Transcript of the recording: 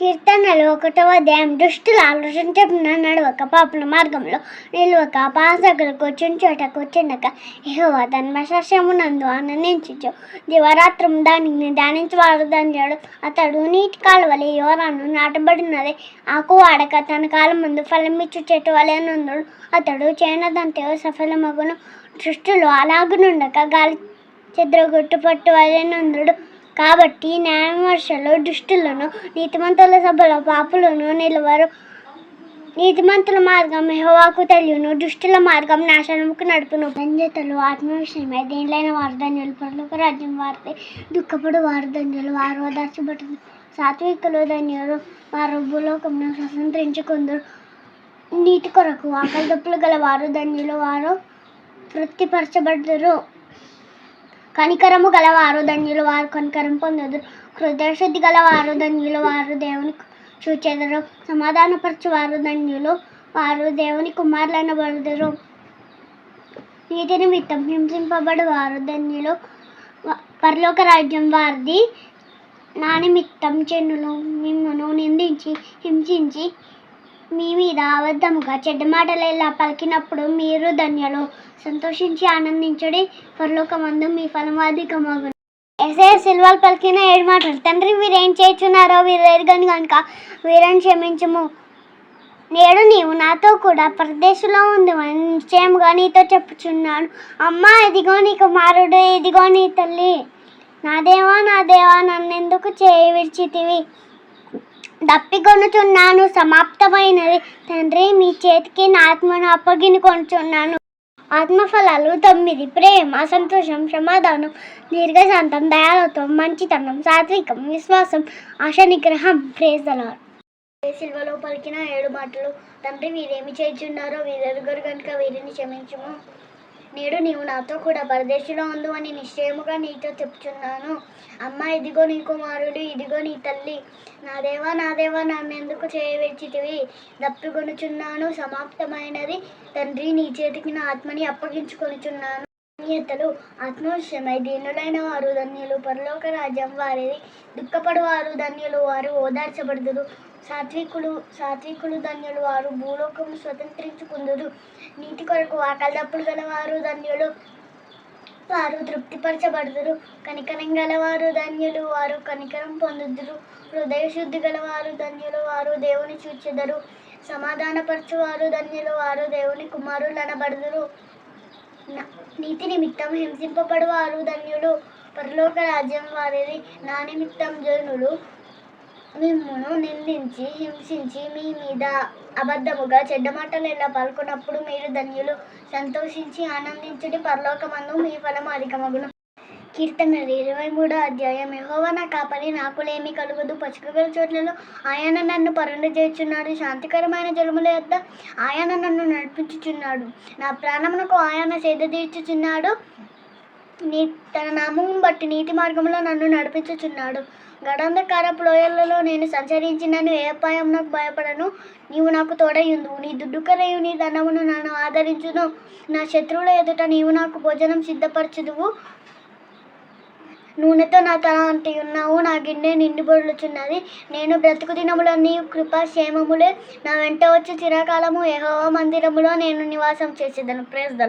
కీర్తనలు ఒకటవ అధ్యాయం దుష్టులు ఆలోచించకుండా నడవక పాపల మార్గంలో నిలవక పాసకులు కూర్చుని చోట కూర్చుండక యెహోవా తన నందు ఆనందించు దివరాత్రం దానిని ధ్యానించవాడు ధన్యుడు. అతడు నీటి కాలువలి యోరాను నాటబడినది. ఆకు వాడక తన కాలం ముందు ఫలమిచ్చు చెట్టు వలె నందుడు. అతడు చేయనదంతే సఫలమగును. దృష్టిలో అలాగునుండక గాలి చెద్రగొట్టు పట్టు వలె నందుడు. కాబట్టి న్యాయవిమర్శలు దుష్టులను నీతిమంతుల సభలో పాపులను నిలవరు. నీతిమంతుల మార్గం మెహవాకు తెలియను దుష్టుల మార్గం నాశనముకు నడుపును. బంధ్యతలు ఆత్మవిషయమై దేనిలైన వారు ధన్యులు రాజ్యం వారితే దుఃఖపడు వారు ధన్యులు వారు ఓదార్చబడుతుంది సాత్వికులు ధన్యులు వారు భూలోకంను స్వతంత్రించుకుందరు. నీటి కొరకు ఆకలి దప్పులు గల వారు ధన్యులు వారు తృప్తిపరచబడ్డరు కనికరము గలవారు ధన్యులు వారు కనికరం పొందదురు. హృదయశుద్ధి గలవారు ధన్యులు వారు దేవుని చూచెదరు సమాధానపరచువారు ధన్యులు వారు దేవుని కుమారులనబడుదురు. నీతి నిమిత్తం హింసింపబడు వారు ధన్యులు పరలోక రాజ్యం వారిది నా నిమిత్తం చెన్నులు మిమ్మను నిందించి హింసించి మీ మీద అబద్ధముగా చెడ్డ మాటలు ఇలా పలికినప్పుడు మీరు ధన్యులు? సంతోషించి ఆనందించుడి. పరలోకమందు మీ ఫలం అధికమగును. ఎస్ఏ సిల్వలు పలికిన ఏడు మాటలు. తండ్రి వీరేం చేస్తున్నారో వీరు ఎరగను కనుక వీరని క్షమించము. నేడు నీవు నాతో కూడా పరదేశంలో ఉంది నిశ్చయముగా నీతో చెప్పుచున్నాను. అమ్మా ఇదిగో నీ కుమారుడు ఇదిగో నీ తల్లి. నా దేవా నా దేవా నన్నెందుకు చేయి విడిచితివి? దప్పికొనుచున్నాను సమాప్తమైనది. తండ్రి మీ చేతికి నా ఆత్మను అప్పగించుకొనుచున్నాను. ఆత్మఫలాలు తొమ్మిది. ప్రేమ సంతోషం సమాధానం దీర్ఘశాంతం దయాలత్వం మంచితనం సాత్వికం విశ్వాసం ఆశ నిగ్రహం. ప్రేజలాడు సిల్వలో పలికిన ఏడు మాటలు తండ్రి వీరేమి చేర్చున్నారో వీరెరుగురు కనుక వీరిని క్షమించుము. నేడు నీవు నాతో కూడా పరదేశంలో ఉందు అని నిశ్చయముగా నీతో చెప్తున్నాను అమ్మ ఇదిగో నీ కుమారుడు ఇదిగో నీ తల్లి. నా దేవా నా దేవా నన్ను ఎందుకు చేయవచ్చితివి? దప్పికొనుచున్నాను సమాప్తమైనది. తండ్రి నీ చేతికి నా ఆత్మని అప్పగించుకొనుచున్నాను. ధన్యతలు ఆత్మవిషయమై దీనులైన వారు ధన్యులు. పరలోక రాజ్యం వారిది దుఃఖపడు వారు ధన్యులు. వారు ఓదార్చబడుదురు. సాత్వికులు సాత్వికులు ధన్యులు. వారు భూలోకము స్వతంత్రించుకుందురు. నీతి కొరకు ఆకలి గలవారు ధన్యులు. వారు తృప్తిపరచబడుదురు. కనికరం గలవారు ధన్యులు. వారు కనికరం పొందుదురు. హృదయ శుద్ధి గలవారు ధన్యులు. వారు దేవుని చూచెదరు. సమాధానపరచువారు ధన్యులు. వారు దేవుని కుమారులు అనబడదురు నీతి నిమిత్తం హింసింపబడువారు ధన్యులు. పరలోక రాజ్యం వారిది నా నిమిత్తం జనులు. మిమ్మును నిందించి హింసించి మీ మీద అబద్ధముగా చెడ్డ మాటలు ఇలా పలుకున్నప్పుడు మీరు ధన్యులు. సంతోషించి ఆనందించుడి పరలోకమందు మీ ఫలం అధికమగును. కీర్తనలు ఇరవై మూడో అధ్యాయం. యహోవ నా కాపరి నాకులేమి కలుగదు. పచ్చికగల చోట్లలో ఆయన నన్ను పరుండ చేర్చున్నాడు శాంతికరమైన జలముల యొద్ద ఆయన నన్ను నడిపించుచున్నాడు. నా ప్రాణమునకు ఆయన సేద తీర్చుచున్నాడు. నీ తన నామం బట్టి నీతి మార్గంలో నన్ను నడిపించుచున్నాడు. గడంధకారపు లోయలలో నేను సంచరించినను ఏ అపాయం నాకు భయపడను? నీవు నాకు తోడయుందు నీ దుడ్డుకరయు నీ ధనమును నన్ను ఆదరించును. నా శత్రువుల ఎదుట నీవు నాకు భోజనం సిద్ధపరచుదువు. నూనెతో నా తల అంటి ఉన్నావు నా గిన్నె నిండిబొడుచున్నది నేను బ్రతుకు దినములో నీ క్షేమములే నా వెంట వచ్చి చిరకాలము యెహోవా మందిరములో నేను నివాసం చేసేదను. Praise the